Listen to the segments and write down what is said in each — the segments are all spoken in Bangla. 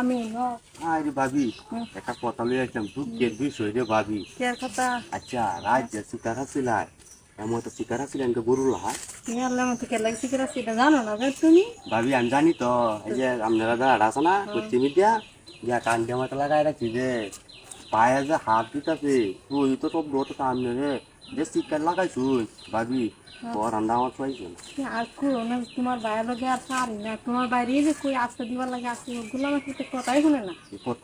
আমি হ্যাঁ আরে ভাবি। একটা কথা লই আসলাম দুঃখের বিষয় রে ভাবি আচ্ছা রাজ্যে শিকার হাসিলাই এমন তো শিকার হাসিলেন তো গরু লাগছে জানো না তুমি ভাবি আমি জানি তো এই যে আপনারা যারা আছে না পশ্চিম মিডিয়া যা কান লাগাই রাখছি যে পায়ে যে হাত দিতেছে। তুই তো সব দোট সামনে রে। যে শিকার লাগাইছুন ভাবি তোর রান্না আমার পাইছেন আর করো না তোমার বাইরে লগে আর পারি না। তোমার বাইরে যে কই আস্তে দিবার লাগে আস্তে ওগুলো আমার সাথে কথাই শুনে না।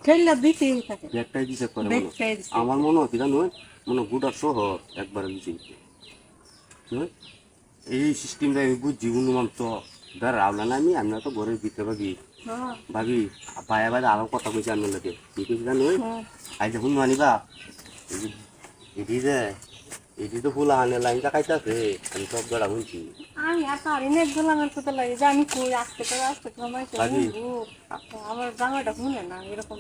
ঠেললে দিতেই থাকে। ব্যাগটাই দিছে করে মনে হয়। আমার মনে জানো? মনে গোটা শহর একবার দিছে এই সিস্টেমটা আমি বুঝছি অনুমান তো। ধর রাবলা না আমি আমরা তো ঘরের ভিতরে ভাবি হ্যাঁ। ভাবি ভাই আবার আরও কথা কইছে আমি লোকে কি কইছে জানো? আই যখন মানিবা এটি যে এটি তো ফুল আনে লাইন দেখাইতেছে আমি সব বেড়া বলছি আমি আর পারি না একদম আমার কোথাও লাগে যে আমি কই আসতে করে আসতে করে আমার। আমার জামাইটা শুনে না এরকম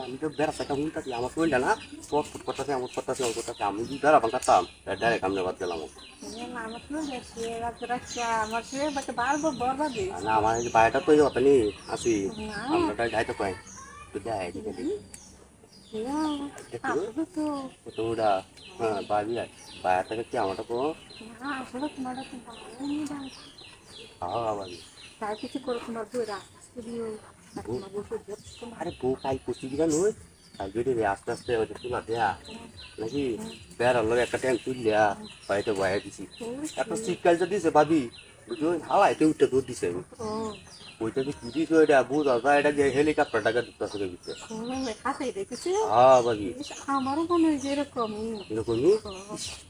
আমি তো বেড়া সেটা শুনতেছি আমার কইলা না? সব করতেছে আমার করতেছে আমার করতেছে আমি বেড়া বাংকাতাম ডাইরেক্ট আমি বাদ দিলাম না আমার বাইটা তো ইয়ে নি আসি আমরা যাইতে পাই তো যাই দিকে আসলে তো। তো ওরা হ্যাঁ বাবি কি আমারটা কো আরে বউ কাল কুচি দিলা কাল আস্তে আস্তে ওই তুলা দেয়া নাকি বেড়ার লোক একটা ট্যাঙ্ক তুললিয়া বাড়িতে বয়ে দিছি। একটা শীতকাল যে দিছে ভাবি বুঝছ হাওয়া এতে উঠে দুধ দিছে। ওইটা যে কি দিছে ওইটা বুঝ আসা এটা যে হেলিকপ্টার টাকা রে ভিতরে। হ্যাঁ ভাবি। আমারও মনে হয় যে এরকমই। এরকমই?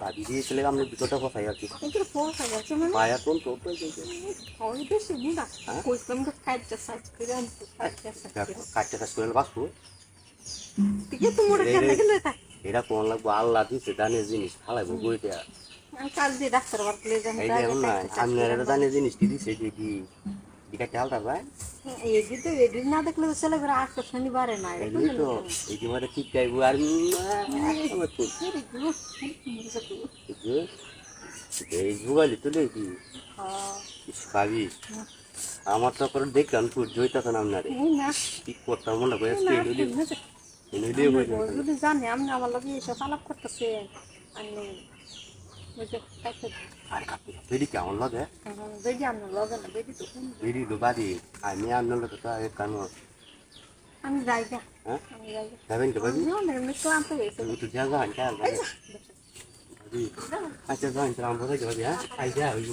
ভাবি দিয়েছিলে আমরা ভিতরটা ফসাই আর কি। মানে পায়া তোন তো ওই বেশি হ্যাঁ? কইতাম করে আনতে করে এটা কোন লাগবো? আল্লাহ দিছে দানের জিনিস ফালাইবো বইটা দানের জিনিস কি দিছে কি? তো না দেখলে তো ছেলে করে আসতো শনিবারে না এই তো এই মানে ঠিক যাইবো আর আমার তো এই ভুগালি তো দেখি। আমার তো করে দেখলাম তোর জয়তাছে না আপনারে কি করতাম মনে করে যদি জানে আপনি আমার লগে এসব আলাপ করতেছে। আমি ওই যে কাছে আর কাপি বেরি কেমন লাগে? বেদি আপনার লগে না বেদি তো কোন- বেরি বাড়ি আমি যাই গা। হ্যাঁ? আমি যাই যাবেন তো আমি এমনি ক্লান্ত হয়েছে তো যা। যান যা আচ্ছা যান তো আমরা যাই হ্যাঁ? আই যা হইব।